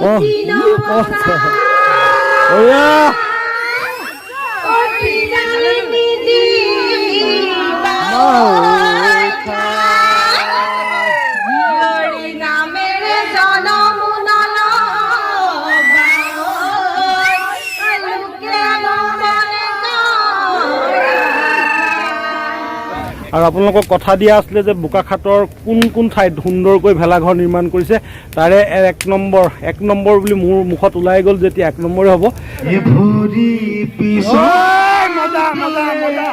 어. 어. 오야. আৰু আপোনালোকক কথা দিয়া আছিলে যে বোকাখাটৰ কোন কোন ঠাইত সুন্দৰকৈ ভেলাঘৰ নিৰ্মাণ কৰিছে তাৰে এক নম্বৰ এক নম্বৰ বুলি মোৰ মুখত ওলাই গ'ল যেতিয়া এক নম্বৰে হ'ব মজা মজা মজা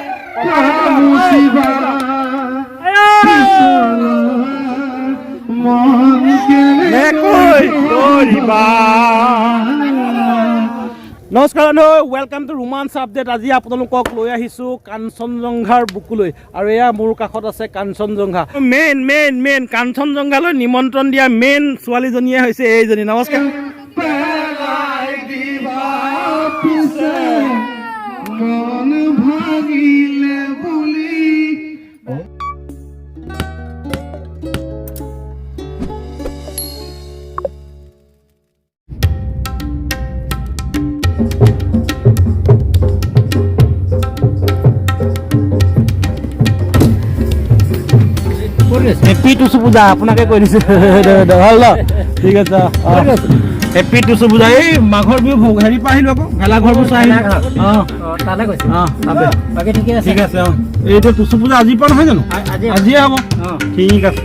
নমস্কাৰ বন্ধু ৱেলকাম টু ৰোমাঞ্চ আপডেট আজি আপোনালোকক লৈ আহিছোঁ কাঞ্চনজংঘাৰ বুকুলৈ। আৰু এয়া মোৰ কাষত আছে কাঞ্চনজংঘা। মেইন মেইন মেইন কাঞ্চনজংঘালৈ নিমন্ত্ৰণ দিয়া মেইন ছোৱালীজনীয়ে হৈছে এইজনী। নমস্কাৰ। হেপী টুচু পূজা আপোনাকে কৈ দিছোঁ। ন? ঠিক আছে হেপী টুচু পূজা এই মাঘৰ বিহু হেৰি পৰা আহিলোঁ আকৌ ভেলাঘৰবোৰ চাই আহিলোঁ অঁ। তালৈ গৈছে। অঁ। বাকী ঠিকে আছে। ঠিক আছে অঁ। এইটো টুচু পূজা আজিৰ পৰা নহয় জানো? আজি আজিয়ে হ'ব। ঠিক আছে।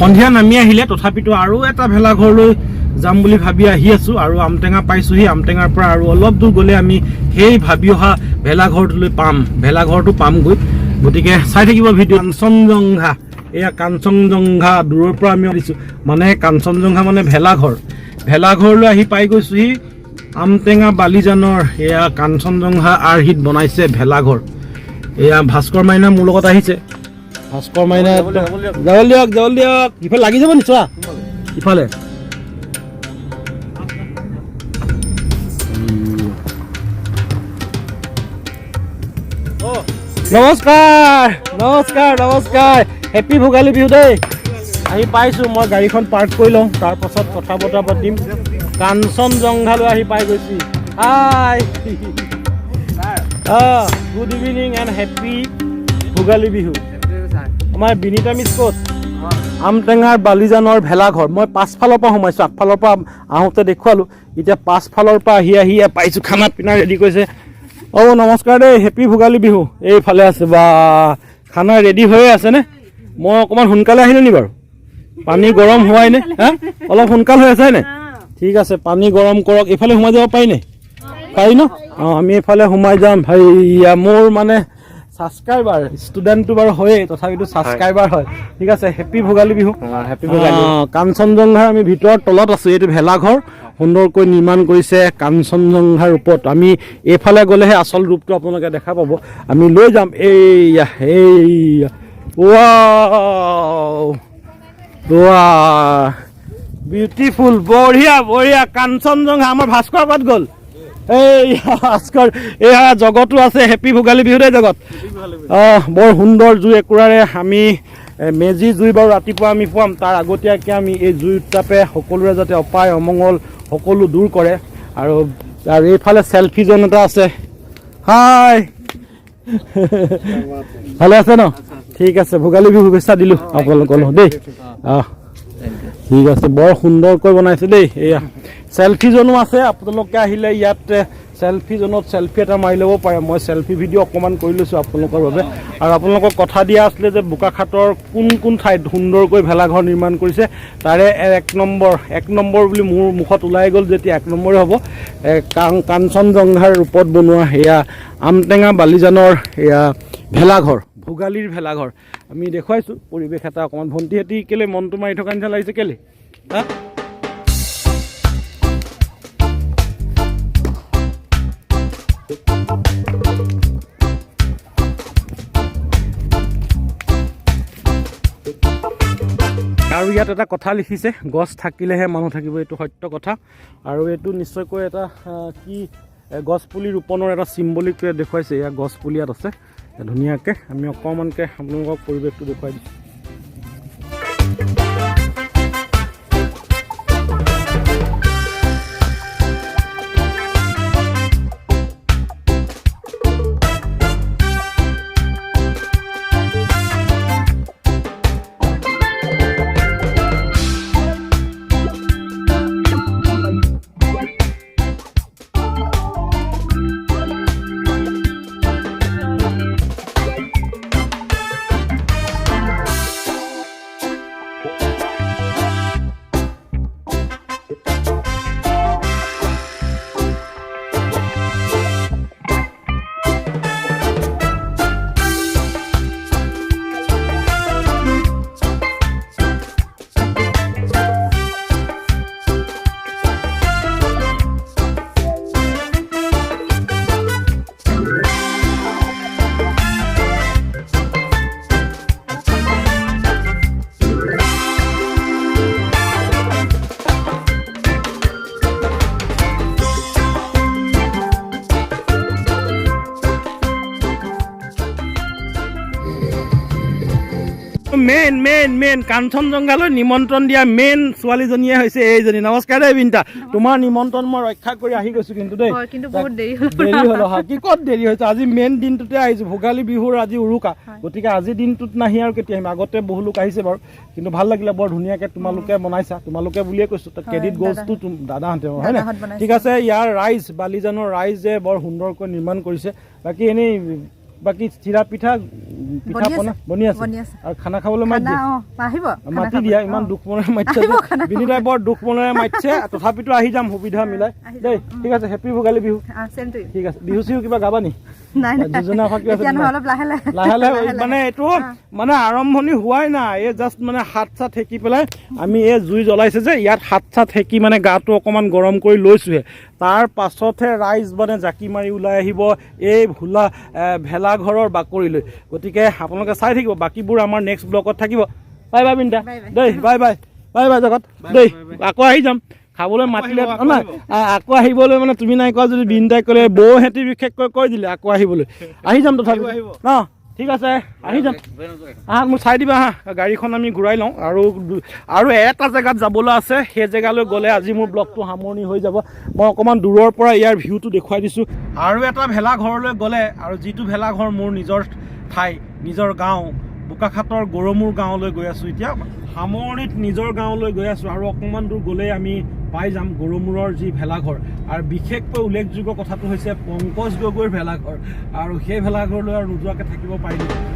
সন্ধিয়া নামি আহিলে তথাপিতো আৰু এটা ভেলাঘৰলৈ যাম বুলি ভাবি আহি আছোঁ আৰু আমটেঙা পাইছোঁহি। আমটেঙাৰ পৰা আৰু অলপ দূৰ গ'লে আমি সেই ভাবি অহা ভেলাঘৰটোলৈ পাম। ভেলাঘৰটো পামগৈ। গতিকে চাই থাকিব ভিডিঅ' কাঞ্চনজংঘা। এয়া কাঞ্চনজংঘা দূৰৰ পৰা আমি আহিছোঁ। মানে কাঞ্চনজংঘা মানে ভেলাঘৰ। ভেলাঘৰলৈ আহি পাই গৈছোঁহি আমটেঙা বালিজানৰ। এয়া কাঞ্চনজংঘা আৰ্হিত বনাইছে ভেলাঘৰ। এয়া ভাস্কৰ মাইনা মোৰ লগত আহিছে। ভাস্কৰ মাইনা যাবলৈ দিয়ক। যাবলৈ দিয়ক ইফালে লাগি যাব নি চোৱা? ইফালে। নমস্কাৰ নমস্কাৰ নমস্কাৰ। হেপী ভোগালী বিহু দেই। আহি পাইছোঁ মই গাড়ীখন পাৰ্ক কৰি লওঁ। তাৰপাছত কথা বতৰা পাতিম। কাঞ্চনজংঘালৈ আহি পাই গৈছোঁ। হাই অঁ good evening and happy Bhogali Bihu. আমাৰ বিনীতা মিছ ক'ত? আমটেঙাৰ বালিজানৰ ভেলাঘৰ। মই পাছফালৰ পৰা সোমাইছোঁ। আগফালৰ পৰা আহোঁতে দেখুৱালোঁ। এতিয়া পাছফালৰ পৰা আহি আহি পাইছোঁ। খানা পিনা ৰেডি কৰিছে। অঁ নমস্কাৰ দেই, হেপী ভোগালী বিহু। এইফালে আছে, বা, খানা ৰেডি হৈয়ে আছেনে মই অকণমান সোনকালে আহিলোঁ নি বাৰু? পানী গৰম হোৱাই নে? হা? অলপ সোনকাল হৈ আছে নে? ঠিক আছে, পানী গৰম কৰক। এইফালে সোমাই যাব পাৰি নে? পাৰি ন? অঁ, আমি এইফালে সোমাই যাম। ভাইয়া, মোৰ মানে ছাবস্ক্ৰাইবাৰ ষ্টুডেণ্টটো বাৰু হয়েই তথাপিতো ছাবস্ক্ৰাইবাৰ হয়। ঠিক আছে হেপী ভোগালী বিহু। হেপী কাঞ্চনজংঘাৰ আমি ভিতৰত তলত আছোঁ এইটো ভেলাঘৰ। সুন্দৰকৈ নিৰ্মাণ কৰিছে কাঞ্চনজংঘাৰ ওপৰত আমি এইফালে গ'লেহে আচল ৰূপটো আপোনালোকে দেখা পাব। আমি লৈ যাম। এইয়া এইয়া। ৱাহ বিউটিফুল বঢ়িয়া বঢ়িয়া কাঞ্চনজংঘা। আমাৰ ভাস্কৰ ক'ত গ'ল। এই ভাস্কৰ এয়া জগতো আছে, হেপী ভোগালী বিহু দেই জগত বৰ সুন্দৰ জুই একুৰাৰে আমি মেজি জুই বাৰু ৰাতিপুৱা আমি পুৱাম, তাৰ আগতীয়াকৈ আমি এই জুই উত্তাপে সকলোৰে যাতে অপায় অমংগল সকলো দূৰ কৰে। আৰু আৰু এইফালে চেলফি এটা আছে। হাই! ভালে আছে ন? ঠিক আছে, ভোগালী বিহু শুভেচ্ছা দিলোঁ আপোনালোকলৈ। দেই অঁ ঠিক আছে, বৰ সুন্দৰকৈ বনাইছে দেই, এয়া। চেলফি জনো আছে আপোনালোকে আহিলে ইয়াত চেলফি জোনত চেলফি এটা মাৰি ল'ব পাৰে। মই চেলফি ভিডিঅ' অকণমান কৰি লৈছোঁ আপোনালোকৰ বাবে। আৰু আপোনালোকক কথা দিয়া আছিলে যে বোকাখাটৰ কোন কোন ঠাইত সুন্দৰকৈ ভেলাঘৰ নিৰ্মাণ কৰিছে তাৰে এক নম্বৰ এক নম্বৰ বুলি মোৰ মুখত ওলাই গ'ল যেতিয়া এক নম্বৰে হ'ব। কাং কাঞ্চনজংঘাৰ ৰূপত বনোৱা এয়া আমটেঙা বালিজানৰ এয়া ভেলাঘৰ ভোগালীৰ ভেলাঘৰ। আমি দেখুৱাইছোঁ পৰিৱেশ এটা অকণমান ভণ্টিহঁতি কেলৈ মনটো মাৰি থকা নিচিনা লাগিছে কেলৈ? হা? আৰু ইয়াত এটা কথা লিখিছে গছ থাকিলেহে মানুহ থাকিব এইটো সত্য কথা। আৰু এইটো নিশ্চয়কৈ এটা কি এ, গছ পুলি ৰোপণৰ এটা চিম্বলিক দেখুৱাইছে ইয়াত গছ পুলি ইয়াত আছে। ধুনীয়াকৈ আমি অকণমানকৈ আপোনালোকক পৰিৱেশটো দেখুৱাই দিছোঁ। মেইন মেইন মেইন কাঞ্চনজংঘালৈ নিমন্ত্ৰণ দিয়া মেইন ছোৱালীজনীয়ে হৈছে এইজনী। নমস্কাৰ দেই বিনিতা। তোমাৰ নিমন্ত্ৰণ মই ৰক্ষা কৰি আহি গৈছোঁ কিন্তু দেই। দেৰি হ'ল অহা কি ক'ত দেৰি হৈছে? আজি মেইন দিনটোতে আহিছোঁ। ভোগালী বিহুৰ আজি উৰুকা। গতিকে আজিৰ দিনটোত নাহি আৰু কেতিয়া আহিম। আগতে বহু লোক আহিছে বাৰু। কিন্তু ভালো লাগিলে বৰ ধুনীয়াকৈ তোমালোকে বনাইছা। তোমালোকে বুলিয়ে কৈছোঁ। তাত ক্ৰেডিট গ'জটো দাদাহঁতে হয় নে ঠিক আছে ইয়াৰ ৰাইজ বালিজানৰ ৰাইজে বৰ সুন্দৰকৈ নিৰ্মাণ কৰিছে। বাকী এনেই বাকী চিৰা পিঠা পিঠা পনা বনি আছে? আৰু খানা খাবলৈ মাতি মাতি দিয়া ইমান দুখ মনেৰে মাতিছে। বিনিতাই বৰ দুখ মনেৰে মাতিছে তথাপিতো আহি যাম সুবিধা মিলাই। দেই ঠিক আছে হেপী ভোগালী বিহু। ঠিক আছে বিহু চিহু কিবা গাবা নি? আছে লাহে লাহে মানে এইটো মানে আৰম্ভণি হোৱাই নাই এই জাষ্ট মানে হাত চাত সেকি পেলাই আমি এই জুই জ্বলাইছে যে ইয়াত হাত চাত সেকি মানে গাটো অকণমান গৰম কৰি লৈছোঁহে। তাৰ পাছতহে ৰাইজ মানে জাকি মাৰি ওলাই আহিব এই ভোলা ভেলাঘৰৰ বাকৰিলৈ। গতিকে আপোনালোকে চাই থাকিব বাকীবোৰ আমাৰ নেক্সট ব্লগত থাকিব। Bye bye bye. দেই বাই বাই। বাই বাই জগত। দেই আকৌ আহি যাম। খাবলৈ মাতিলে নাই আকৌ আহিবলৈ মানে তুমি নাই কোৱা যদি বিনিতাই ক'লে বৌহেঁতি বিশেষকৈ কৈ দিলে আকৌ আহিবলৈ। আহি যাম তথাপি। ন ঠিক আছে আহি যাম। আহা মোক চাই দিবা হা গাড়ীখন আমি ঘূৰাই লওঁ। আৰু আৰু এটা জেগাত যাবলৈ আছে সেই জেগালৈ গ'লে আজি মোৰ ব্লগটো সামৰণি হৈ যাব। মই অকণমান দূৰৰ পৰা ইয়াৰ ভিউটো দেখুৱাই দিছোঁ। আৰু এটা ভেলাঘৰলৈ গ'লে আৰু যিটো ভেলাঘৰ মোৰ নিজৰ ঠাই নিজৰ গাঁও বোকাখাটৰ গৰমূৰ গাঁৱলৈ গৈ আছোঁ। এতিয়া সামৰণিত নিজৰ গাঁৱলৈ গৈ আছোঁ আৰু অকণমান দূৰ গ'লেই আমি পাই যাম গৰমূৰৰ যি ভেলাঘৰ। আৰু বিশেষকৈ উল্লেখযোগ্য কথাটো হৈছে পংকজ গগৈৰ ভেলাঘৰ। আৰু সেই ভেলাঘৰলৈ আৰু নোযোৱাকৈ থাকিব পাৰিলোঁ।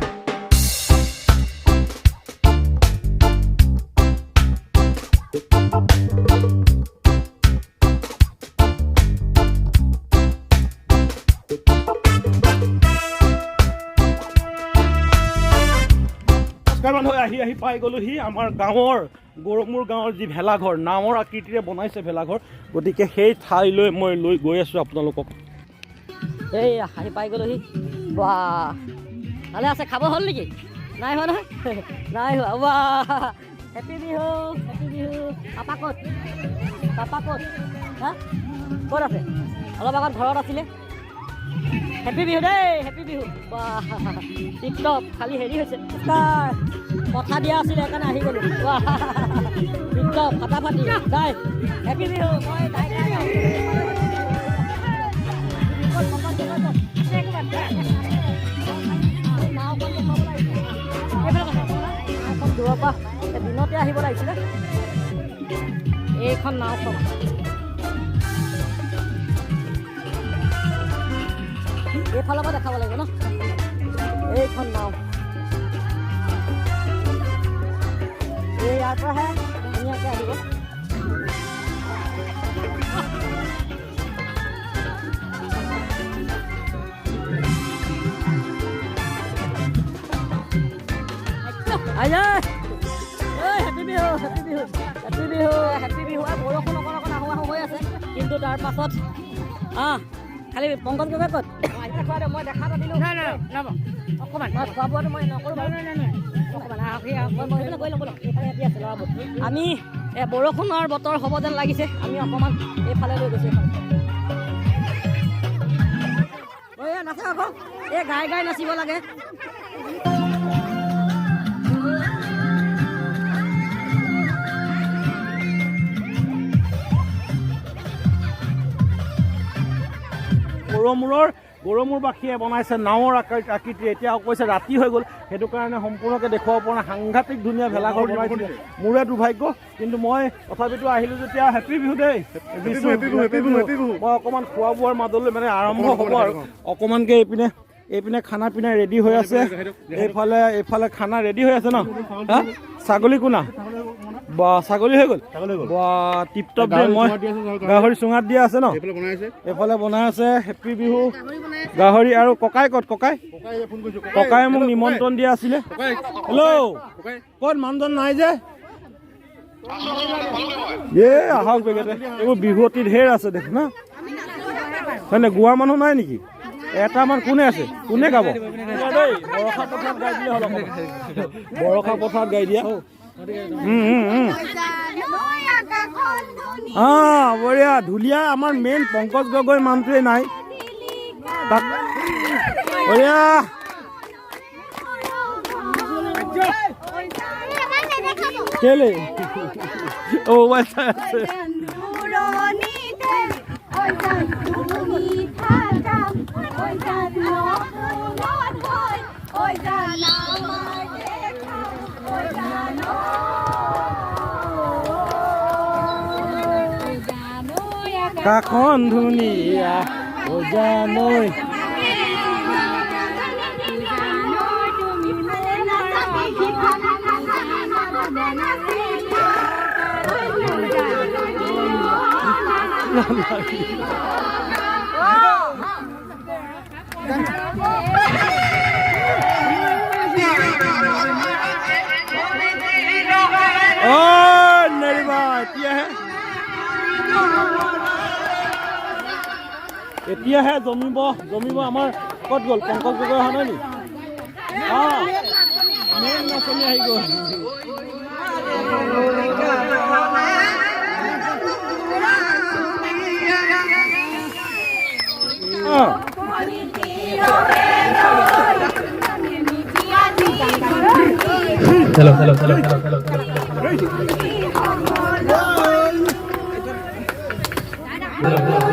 আহি পাই গ'লোহি আমাৰ গাঁৱৰ গৰমূৰ গাঁৱৰ যি ভেলাঘৰ নাৱৰ আকৃতিৰে বনাইছে ভেলাঘৰ। গতিকে সেই ঠাইলৈ মই লৈ গৈ আছোঁ আপোনালোকক। এই, আহি পাই গ'লোহি। বা ভালে আছে, খাব হ'ল নেকি? নাই হোৱা নহয়? নাই হোৱা বা happy Bihu happy Bihu. Papa ক'ত? পাপা ক'ত? হা? ক'ত আছে? অলপ আগত ঘৰত আছিলে। হেপী বিহু দেই হেপী বিহু বা টিপটপ খালি হেৰি হৈছে। ষ্টাৰ কথা দিয়া আছিলে সেইকাৰণে আহি গ'লোঁ। বা টিপটপ ফাটাফাটি। দাই হেপী বিহু মই গাই যাওঁ। দূৰৰ পৰা দিনতে আহিব লাগিছিলে। এইখন নাওখন। এইফালৰ পৰা দেখাব লাগিব ন? এইখন নাও। এই ইয়াৰ পৰাহে ধুনীয়াকৈ আহিব আইয়া এই happy Bihu happy Bihu happy Bihu. Happy Bihu. আৰু বৰষুণ অকণ অকণ, আহোঁ আহোঁ হৈ আছে। কিন্তু তাৰ পাছত অঁ খালি পংকজ গগৈ ক'ত? আহিলে খোৱা দে মই দেখা পাতিলোঁ অকণমান। মই খোৱা বোৱাটো মই নকৰোঁ বাৰু। অকণমান আহক সি আহক। মই মই এইফালে গৈ ল'ব এইফালে ইয়াতে আছে ল'ৰাবোৰ। আমি বৰষুণৰ বতৰ হ'ব যেন লাগিছে। আমি অকণমান এইফালে লৈ গৈছোঁ এইফালে। এই নাচে আকৌ। এই গাই গাই নাচিব লাগে। গৰমূৰৰ গৰমূৰবাসীয়ে বনাইছে নাৱৰ আকাৰ- আকৃতি। এতিয়া কৈছে ৰাতি হৈ গ'ল। সেইটো কাৰণে সম্পূৰ্ণকৈ দেখুৱাব পৰা নাই সাংঘাতিক ধুনীয়া ভেলাঘৰ বনাইছিলে মোৰে দুৰ্ভাগ্য কিন্তু মই তথাপিতো আহিলোঁ যেতিয়া হেপী বিহু দেই। মই অকণমান খোৱা বোৱাৰ মাজলৈ মানে আৰম্ভ হ'ব আৰু। অকণমানকৈ এইপিনে এইপিনে খানা পিনা ৰেডি হৈ আছে। এইফালে এইফালে খানা ৰেডি হৈ আছে ন? হা? ছাগলী কোনা? বা ছাগলী হৈ গ'ল? বা টিপ টপ মই গাহৰি চুঙাত দিয়া আছে ন? এইফালে বনাই আছে। হেপী বিহু। গাহৰি আৰু ককাই ক'ত ককাই? ককাই মোক নিমন্ত্ৰণ দিয়া আছিলে। হেল্ল' ক'ত মানুহজন নাই যে? এ আহক বেগেতে। এইবোৰ বিহুৱতী ঢেৰ আছে দেখোন না হয়নে গোৱাৰ মানুহ নাই নেকি? এটামান কোনে আছে? কোনে গাব? বৰষা পথাৰত গাই দিলে হ'ল অকণমান। বৰষা পথাৰত গাই দিয়া। অঁ বঢ়িয়া। ঢুলীয়া আমাৰ মেইন পংকজ গগৈ মানুহটোৱে নাই। তাক বঢ়িয়া কেলে অ' আচ্ছা আছে কাখন ধুনীয়া জানৈ অ' নেৰিবা এতিয়াহে এতিয়াহে জমিব জমিব আমাৰ ক'ত গ'ল পংকজ গগৈ অহা নাই নি অঁ মেইন নাচনি আহি গ'ল অঁ এয়া হেল্ল'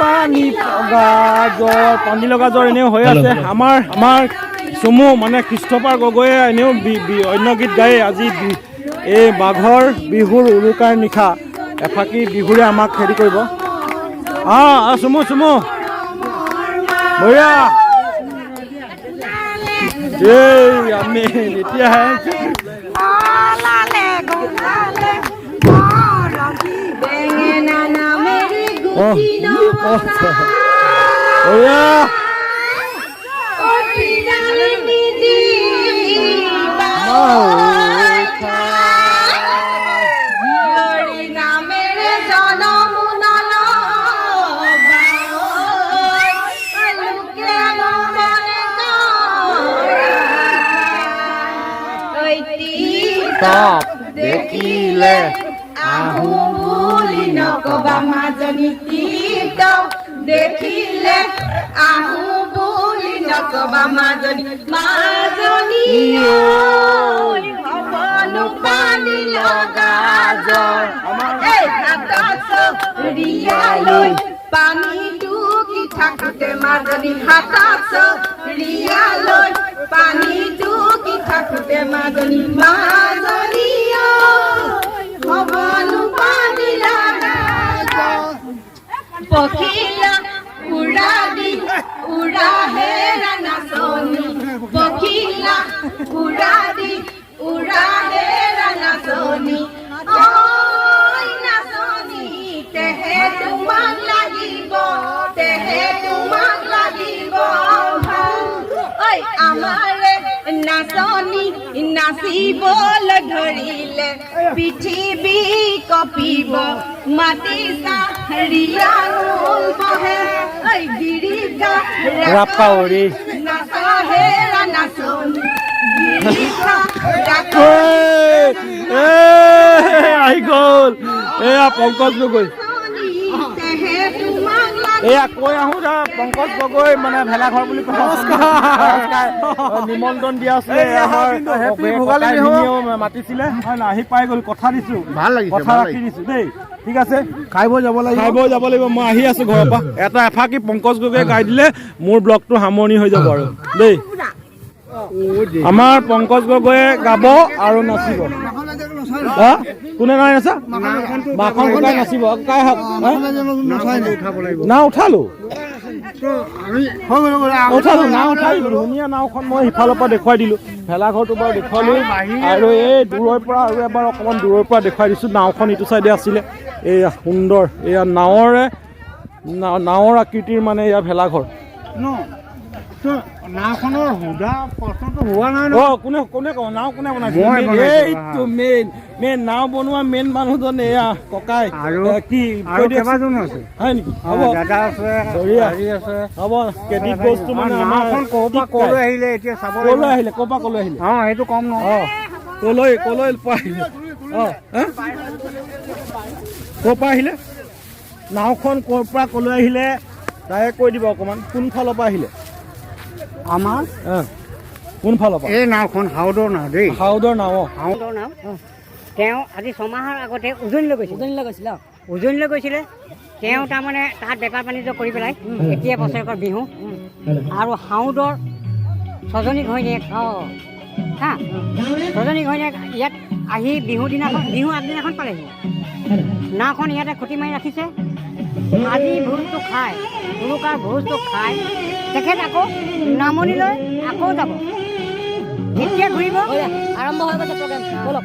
পানী লগা জ্বৰ পানী লগা জ্বৰ এনেও হৈ আছে। আমাৰ আমাৰ চমু মানে কৃষ্ণপাৰ গগৈয়ে এনেও অন্য গীত গায়ে আজি এই মাঘৰ বিহুৰ উৰুকাৰ নিশা। এফাকি বিহুৰে আমাক হেৰি কৰিব। অঁ অঁ চুমু চুমু বঢ়িয়া এই আমি এতিয়াহে অঁ বঢ়িয়া তাপ দেখিলে আহো বুলি নকবা মাজনী টিপটপ দেখিলে আহো বুলি নকবা মাজনী মাজনী হবনো পানী লগা জ্বৰ। এই হাতত চৰিয়ালৈ পানীটো থাকোতে মাদানি হাতত চৰিয়ালৈ পানীটো টুকি থাকতে মাজনী মাজনী ঐ, পানি লাগা পখিলা উৰা দি হে হেৰা সোনি পখিলা নাচনী নাচিবল ধৰিলে পৃথিৱী কঁপিব। মাটি বহে ঐ গিৰিজা ৰাপাৱৰী নাচহেৰা নাচনী আহি গ'ল। এয়া পংকজ গগৈ এয়া কৈ আহো যা পংকজ গগৈ মানে ভেলাঘৰ বুলি নিমন্ত্ৰণ দিয়া আছিলে মাতিছিলে। হয় আহি পাই গ'ল কথা দিছো। ভাল লাগিছে, কথা ৰাখি দিছো দেই। ঠিক আছে? খাই বৈ যাব লাগিব। খাই বৈ যাব লাগিব মই আহি আছো ঘৰৰ পৰা। এটা এফাকি পংকজ গগৈয়ে গাই দিলে মোৰ ব্লগটো সামৰণি হৈ যাব আৰু। দেই। আমাৰ পংকজ গগৈয়ে গাব আৰু নাচিব। হা? কোনে নাই নাচা বাখন ককাই নাচিব। ককাই হওক হা? না উঠালো। উঠালো নাও উঠাই দিলো। ধুনীয়া নাওখন মই সিফালৰ পৰা দেখুৱাই দিলো। ভেলাঘৰটো বাৰু দেখুৱালো। আৰু এই দূৰৰ পৰা আৰু এবাৰ অকণমান দূৰৰ পৰা দেখুৱাই দিছো। নাওখন ইটো চাইডে আছিলে। এয়া সুন্দৰ। এয়া নাৱৰে না- নাৱৰ আকৃতিৰ মানে এয়া ভেলাঘৰ। নাওখনৰ সুধা প্ৰশ্নটো হোৱা নাই কোনে কোনে কওঁ নাও কোনে বনাইছে? মেইন- নাও বনোৱা মেইন মানুহজন এয়া ককাই। কি আৰু। কেইবাজনো আছে? হয় নেকি? হ'ব। দাদা আছে। হেৰি আছে। হ'ব ক্ৰেডিট বস্তু মানে আমাৰ নাওখন ক'ৰ পৰা ক'লৈ আহিলে? এতিয়া চাব ক'লৈ আহিলে? ক'ৰ পৰা ক'লৈ আহিলে? অঁ সেইটো কম ন। অ ক'লৈ ক'লৈ পৰা আহিলে? অ? ক'ৰ পৰা আহিলে? নাওখন ক'ৰ পৰা ক'লৈ আহিলে? তাৰে কৈ দিব অকণমান। কোনফালৰ পৰা আহিলে? আমাৰ? কোনফালৰ পৰা? এই নাওখন হাউদৰ নাও দেই। হাউদৰ নাও। হাউদৰ নাও? তেওঁ আজি ছমাহৰ আগতে উজনিলৈ গৈছিল। উজনিলৈ গৈছিলে উজনিলৈ গৈছিলে। তেওঁ তাৰমানে তাত বেপাৰ বাণিজ্য কৰি পেলাই এতিয়া বছৰেকৰ বিহু। আৰু হাউদৰ ছজনী ঘৈণীয়েক অঁ। হা? ছজনী ঘৈণীয়েক ইয়াত আহি বিহু দিনাখন বিহু আগদিনাখন পালেহি। নাওখন ইয়াতে খুটি মাৰি ৰাখিছে। আজি ভোজটো খাই উৰুকাৰ ভোজটো খাই তেখেত আকৌ নামনিলৈ আকৌ যাব। যেতিয়া ঘূৰিব আৰম্ভ হৈ গৈছে প্ৰগ্ৰেম বলক।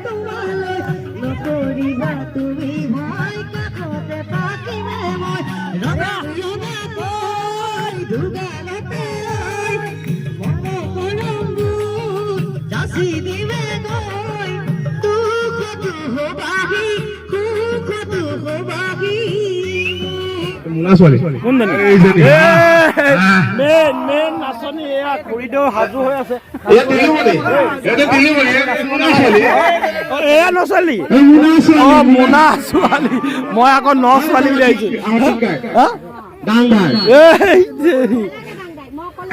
নাচনী এয়া নছোৱালী মোনা ছোৱালী মই আকৌ ন ছোৱালী বুলি আহিছো।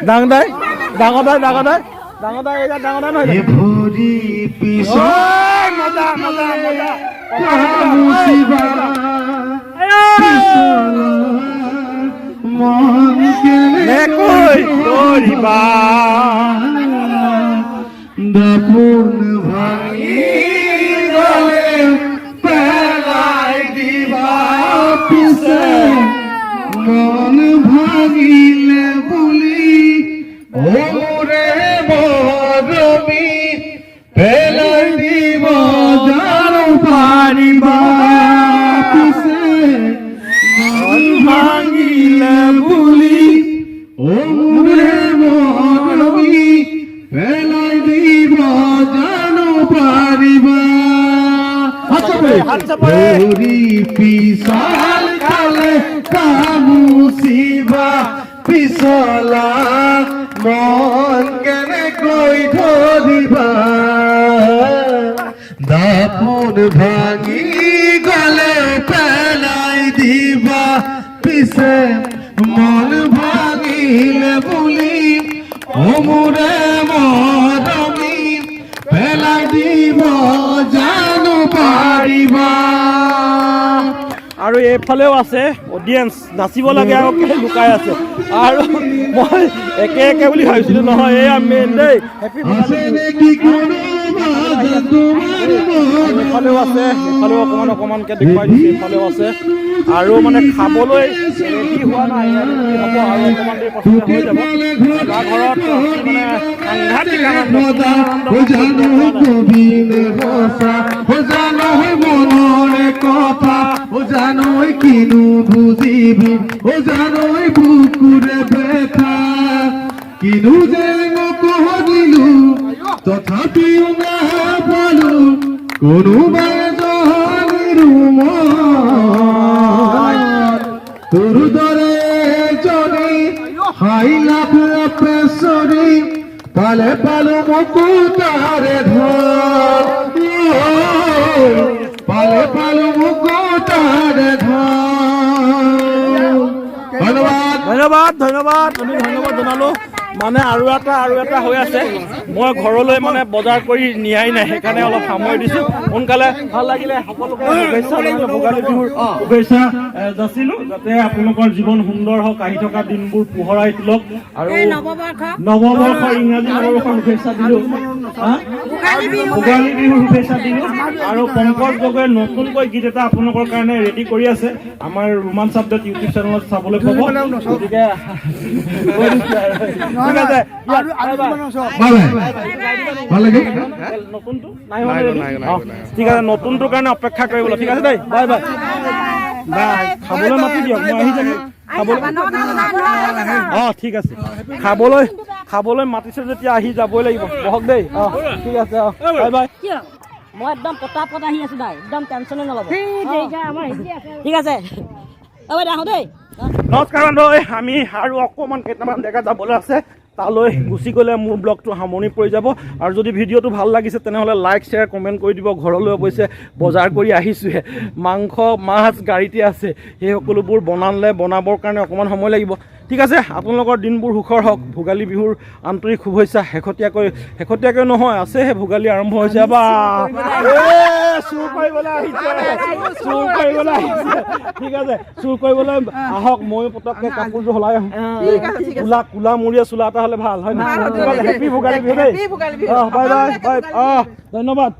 ডাঙৰ দাই। ডাঙৰ দাই ডাঙৰ দাই? ডাঙৰ দাই ডাঙৰ দাই নহয় মজা মজা মজা। দাপোন ভাঙি গলে পেলাই দিবা পিছে। মন ভাঙিলে বুলি। ওৰে পিছল খালে কামুচিবা পিছলা মন কেনেকৈ ধৰিবা দাপোন ভাঙি গলে পেলাই দিবা। পিছে মন ভাঙিলে বুলি অমুৰে আৰু এইফালেও আছে অডিয়েঞ্চ নাচিব লাগে আৰু লুকাই আছে। আৰু মই একে একে বুলি ভাবিছিলো, নহয় এই আমি দেই। হেপী এইফালেও আছে এইফালেও অকণমান অকণমানকৈ দেখুৱাই দিছোঁ এইফালেও আছে। আৰু মানে খাবলৈ ৰেডি হোৱা নাই হ'ব আৰু অকণমান দেৰি পাছতে হৈ যাব। ভেলা ঘৰত মানে সাংঘাতিক আনন্দ জানো কিনু যে নকহিলু তথাপিও না পালু কোনোবাই জহানিৰু মই তোর দরে জনি হাইলা পেছরি পালে পালো মুকুতারে ধর। পালে পালো মুকুতারে ধর। ধন্যবাদ। ধন্যবাদ ধন্যবাদ। আমি ধন্যবাদ জনালোঁ। মানে আৰু এটা আৰু এটা হৈ আছে। মই ঘৰলৈ মানে বজাৰ কৰি নিয়াই নাই সেইকাৰণে অলপ সামৰি দিছোঁ। সোনকালে ভালো লাগিলে সকলোকে শুভেচ্ছা জনালোঁ ভোগালী বিহুৰ শুভেচ্ছা এ, যাতে আপোনালোকৰ জীৱন সুন্দৰ হওক আহি থকা দিনবোৰ পোহৰাই তোলক। আৰু নৱবৰ্ষৰ ইংৰাজী নৱবৰ্ষৰ শুভেচ্ছা দিলোঁ? ভোগালী বিহুৰ শুভেচ্ছা দিলোঁ। আৰু পংকজ গগৈয়ে নতুনকৈ গীত এটা আপোনালোকৰ কাৰণে ৰেডি কৰি আছে। আমাৰ ৰোমান চাবজেক্ট ইউটিউব চেনেলত চাবলৈ পাব। গতিকে ঠিক আছে ঠিক আছে নতুনটোৰ কাৰণে অপেক্ষা কৰিবলৈ ঠিক আছে দেই বাই বাই বাই খাবলৈ মাতি দিয়ক মই আহি যাম খাবলৈ অ ঠিক আছে খাবলৈ খাবলৈ মাতিছে যেতিয়া আহি যাবই লাগিব বহক দেই অ ঠিক আছে অ বাই বাই মই একদম পতাপত আহি আছো নাই একদম টেনশ্যনে নল'ব ঠিক আছে অ' বাইদেউ আহোঁ দেই নমস্কাৰ বান্ধৱ আমি আৰু অকণমান কেইটামান জেগা যাবলৈ আছে তালৈ গুচি গ'লে মোৰ ব্লগটো সামৰণি পৰি যাব। আৰু যদি ভিডিঅ'টো ভালো লাগিছে, তেনেহ'লে লাইক শ্বেয়াৰ কমেণ্ট কৰি দিব। ঘৰলৈ অৱশ্যে বজাৰ কৰি আহিছোঁহে। মাংস, মাছ, গাড়ীতে আছে। সেই সকলোবোৰ বনালে, বনাবৰ কাৰণে অকণমান সময় লাগিব। ঠিক আছে আপোনালোকৰ দিনবোৰ সুখৰ হওক। ভোগালী বিহুৰ আন্তৰিক শুভেচ্ছা শেহতীয়াকৈ শেহতীয়াকৈ নহয় আছেহে ভোগালী আৰম্ভ হৈছে। বা চুৰ কৰিবলৈ আহিছে। চুৰ কৰিবলৈ আহিছে। ঠিক আছে চুৰ কৰিবলৈ আহক ময়ো পটককৈ কাপোৰযোৰ সলাই আহোঁ। কোলা কোলা মূৰীয়া চোলা এটা হ'লে ভালো হয় নহয়? হেপী ভোগালী বিহু দেই। অঁ বাই বাই বাই অঁ ধন্যবাদ।